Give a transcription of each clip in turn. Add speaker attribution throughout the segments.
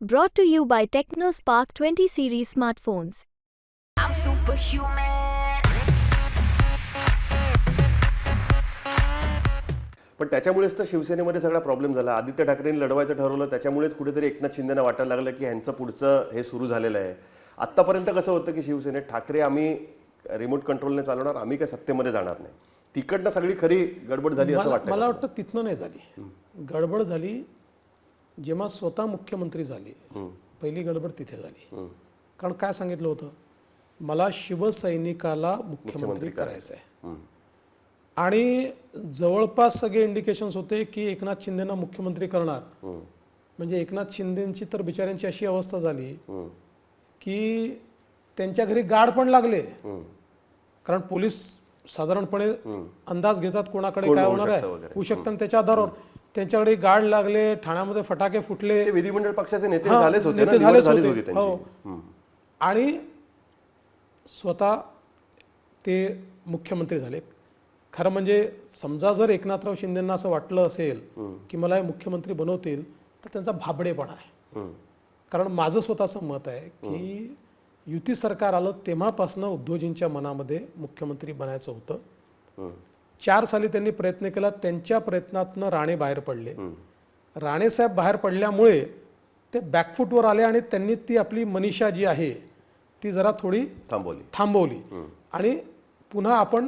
Speaker 1: Brought to you by TechnoSpark 20 series smartphones.
Speaker 2: I'm superhuman.
Speaker 3: पण त्याच्यामुळेच तर शिवसेनेमध्ये सगळा प्रॉब्लेम झाला आदित्य ठाकरेंनी लढवायचं ठरवलं त्याच्यामुळेच कुठेतरी एकनाथ शिंदेना वाटायला लागलं की ह्यांचं पुढचं हे सुरू झालेलं आहे आत्तापर्यंत कसं होतं की शिवसेनेत ठाकरे आम्ही रिमोट कंट्रोलने चालवणार आम्ही काय सत्तेमध्ये जाणार नाही तिकडनं सगळी खरी गडबड झाली असं वाटतं
Speaker 4: मला? वाटतं तिथनं नाही झाली गडबड झाली जेव्हा स्वतः मुख्यमंत्री झाले पहिली गडबड तिथे झाली. कारण काय सांगितलं होतं? मला शिवसैनिकाला मुख्यमंत्री करायचं आहे. आणि जवळपास सगळे इंडिकेशन्स होते की एकनाथ शिंदेना मुख्यमंत्री करणार. म्हणजे एकनाथ शिंदेची तर बिचाऱ्यांची अशी अवस्था झाली की त्यांच्या घरी गाड पण लागले. कारण पोलीस साधारणपणे अंदाज घेतात कोणाकडे
Speaker 3: कोण
Speaker 4: काय होणार आहे. होऊ शकतं त्याच्या आधारावर. त्यांच्याकडे गाड लागले ठाण्यामध्ये फटाके फुटले.
Speaker 3: ते विधिमंडळ पक्षाचे नेते
Speaker 4: हा,
Speaker 3: झालेच होते ना,
Speaker 4: नेते
Speaker 3: निवड
Speaker 4: झालेच
Speaker 3: झालीच
Speaker 4: होते.
Speaker 3: होती त्यांची.
Speaker 4: हो. आणि स्वतः ते मुख्यमंत्री झाले. खरं म्हणजे समजा जर एकनाथराव शिंदेना असं वाटलं असेल की मला हे मुख्यमंत्री बनवतील तर त्यांचा भाबडेपणा आहे. कारण माझं स्वतःचं मत आहे की युती सरकार आलं तेव्हापासून उद्धवजींच्या मनामध्ये मुख्यमंत्री बनायचं होतं. चार साली त्यांनी प्रयत्न केला त्यांच्या प्रयत्नातनं राणे बाहेर पडले. राणेसाहेब बाहेर पडल्यामुळे ते बॅकफूटवर आले आणि त्यांनी ती आपली मनीषा जी आहे ती जरा थोडी
Speaker 3: थांबवली.
Speaker 4: थांबवली. आणि पुन्हा आपण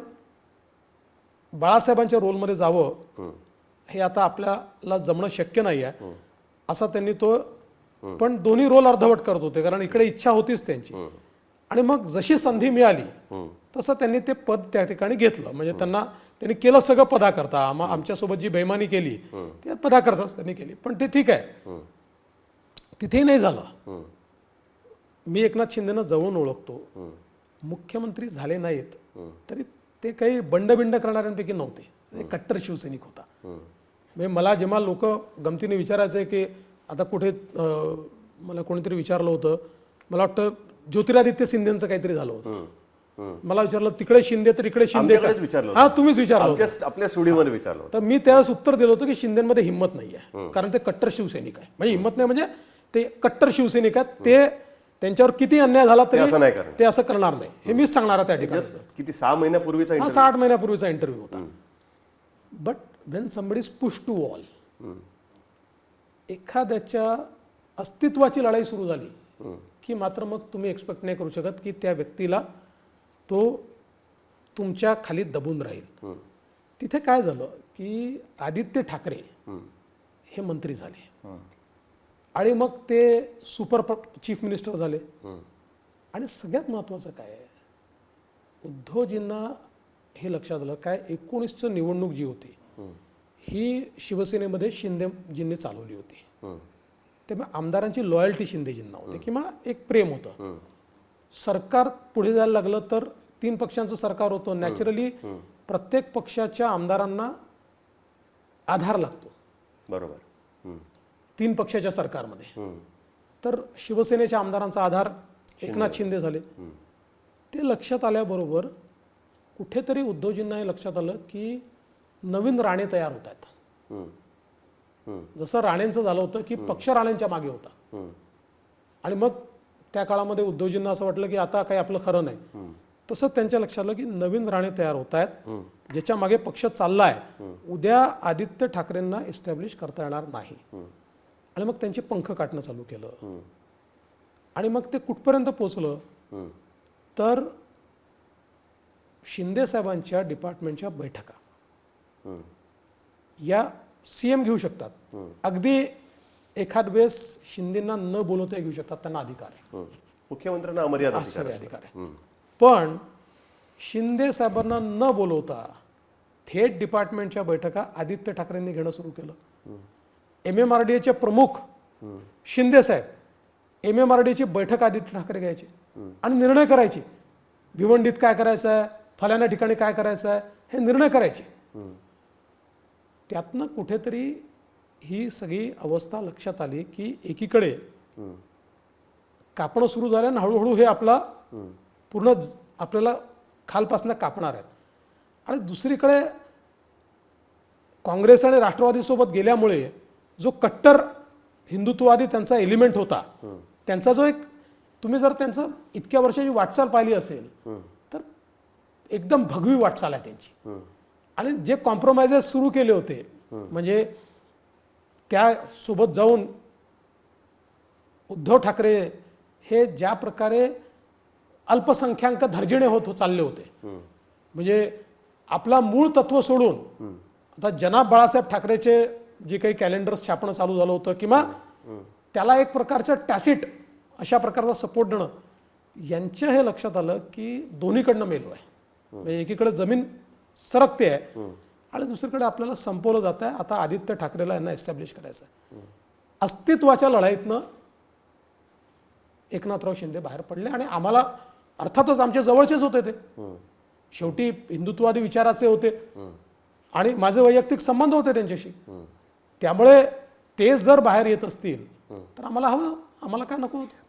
Speaker 4: बाळासाहेबांच्या रोलमध्ये जावं हे आता आपल्याला जमणं शक्य नाही आहे. असा त्यांनी तो पण दोन्ही रोल अर्धवट करत होते कारण इकडे इच्छा होतीच त्यांची. आणि मग जशी संधी मिळाली तसं त्यांनी ते पद त्या ठिकाणी घेतलं. म्हणजे त्यांना त्यांनी केलं सगळं पदाकरता. आम आमच्यासोबत जी बेमानी केली ते पदाकरताच त्यांनी केली. पण ते ठीक आहे. तिथेही नाही झालं. मी एकनाथ शिंदेना जवळून ओळखतो. मुख्यमंत्री झाले नाहीत तरी ते काही बंडबिंड करणाऱ्यांपैकी नव्हते. कट्टर शिवसैनिक होता. म्हणजे मला जेव्हा लोक गमतीने विचारायचे की आता कुठे मला कोणीतरी विचारलं होतं? मला वाटतं ज्योतिरादित्य शिंदेचं काहीतरी झालं होतं. मला विचारलं तिकडे शिंदे तर इकडे शिंदे
Speaker 3: विचारलं
Speaker 4: हा तुम्हीच विचारलं
Speaker 3: आपल्या स्टुडिओमध्ये विचारलं
Speaker 4: तर मी त्यावेळेस उत्तर दिलं होतं की शिंदेमध्ये हिंमत नाही आहे. कारण ते कट्टर शिवसैनिक आहे. म्हणजे हिंमत नाही म्हणजे ते कट्टर शिवसैनिक आहेत. ते त्यांच्यावर किती अन्याय झाला
Speaker 3: ते असं नाही
Speaker 4: तरी. ते असं करणार नाही. हे मीच सांगणार त्या ठिकाणी.
Speaker 3: किती सहा महिन्यापूर्वीचा
Speaker 4: हा
Speaker 3: interview.
Speaker 4: साठ महिन्यापूर्वीचा इंटरव्ह्यू होता. But when somebody is push to wall एखाद्याच्या अस्तित्वाची लढाई सुरू झाली. की मात्र मग तुम्ही एक्सपेक्ट नाही करू शकत की त्या व्यक्तीला तो तुमच्या खाली दबून राहील. तिथे काय झालं की आदित्य ठाकरे हे. मंत्री झाले. आणि मग ते सुपर चीफ मिनिस्टर झाले. आणि सगळ्यात महत्त्वाचं काय आहे? उद्धवजींना हे लक्षात आलं काय एकोणीसचं निवडणूक जी होती ही. शिवसेनेमध्ये शिंदेजींनी चालवली होती. त्यामुळे आमदारांची लॉयल्टी शिंदेजींना होती किंवा एक प्रेम होतं. सरकार पुढे जायला लागलं तर तीन पक्षांचं सरकार होतं. नॅचरली प्रत्येक पक्षाच्या आमदारांना आधार लागतो.
Speaker 3: बरोबर.
Speaker 4: तीन पक्षाच्या सरकारमध्ये. तर शिवसेनेच्या आमदारांचा आधार एकनाथ शिंदे झाले. ते लक्षात आल्याबरोबर कुठेतरी उद्धवजींना हे लक्षात आलं की नवीन राणे तयार होत आहेत. जसं राणेंचं झालं होतं की पक्ष राणेंच्या मागे होता. आणि मग त्या काळामध्ये उद्धवजींना असं वाटलं की आता काही आपलं खरं नाही. तसं त्यांच्या लक्षात आलं की नवीन राणे तयार होत आहेत ज्याच्या मागे पक्ष चाललाय उद्या आदित्य ठाकरेंना एस्टॅब्लिश करता येणार नाही. आणि मग त्यांचे पंख काटणं चालू केलं. आणि मग ते कुठपर्यंत पोचलं तर शिंदे साहेबांच्या डिपार्टमेंटच्या बैठका. या सीएम घेऊ शकतात. अगदी एखाद वेळेस शिंदेना न बोलवता घेऊ शकतात त्यांना अधिकार आहे.
Speaker 3: मुख्यमंत्र्यांना अमर्याद अधिकार
Speaker 4: सगळे
Speaker 3: असतात.
Speaker 4: अधिकार आहे. पण शिंदे साहेबांना न बोलवता थेट डिपार्टमेंटच्या बैठका आदित्य ठाकरेंनी घेणं सुरू केलं. एम एम आर डी एचे प्रमुख शिंदे साहेब एम एम आर डीची बैठक आदित्य ठाकरे घ्यायचे आणि निर्णय करायचे. भिवंडीत काय करायचं आहे फलाण्या ठिकाणी काय करायचं आहे हे निर्णय करायचे. त्यातनं कुठेतरी ही सगळी अवस्था लक्षात आली की एकीकडे कापणं सुरू झालं आणि हळूहळू हे आपला पूर्ण आपल्याला खालपासनं कापणार आहेत. आणि दुसरीकडे काँग्रेस आणि राष्ट्रवादीसोबत गेल्यामुळे जो कट्टर हिंदुत्ववादी त्यांचा एलिमेंट होता त्यांचा जो एक तुम्ही जर त्यांचं इतक्या वर्षाची वाटचाल पाहिली असेल तर एकदम भगवी वाटचाल आहे त्यांची. आणि जे कॉम्प्रोमाइजेस सुरू केले होते म्हणजे त्यासोबत जाऊन उद्धव ठाकरे हे ज्या प्रकारे अल्पसंख्याक धर्जिणे होत चालले होते. म्हणजे आपला मूळ तत्व सोडून आता जनाब बाळासाहेब ठाकरेचे जे काही कॅलेंडर्स छापणं चालू झालं होतं किंवा त्याला एक प्रकारचं टॅसिट अशा प्रकारचा सपोर्ट देणं यांच्या हे लक्षात आलं की दोन्हीकडनं मेलो आहे. म्हणजे एकीकडे जमीन सरकते आहे. आणि दुसरीकडे आपल्याला संपवलं जात आहे. आता आदित्य ठाकरेला यांना एस्टॅब्लिश करायचं आहे. अस्तित्वाच्या लढाईतनं एकनाथराव शिंदे बाहेर पडले आणि आम्हाला अर्थातच आमच्या जवळचेच होते ते. शेवटी हिंदुत्ववादी विचाराचे होते. आणि माझे वैयक्तिक संबंध होते त्यांच्याशी. त्यामुळे ते जर बाहेर येत असतील तर आम्हाला हवं. आम्हाला काय नको होतं?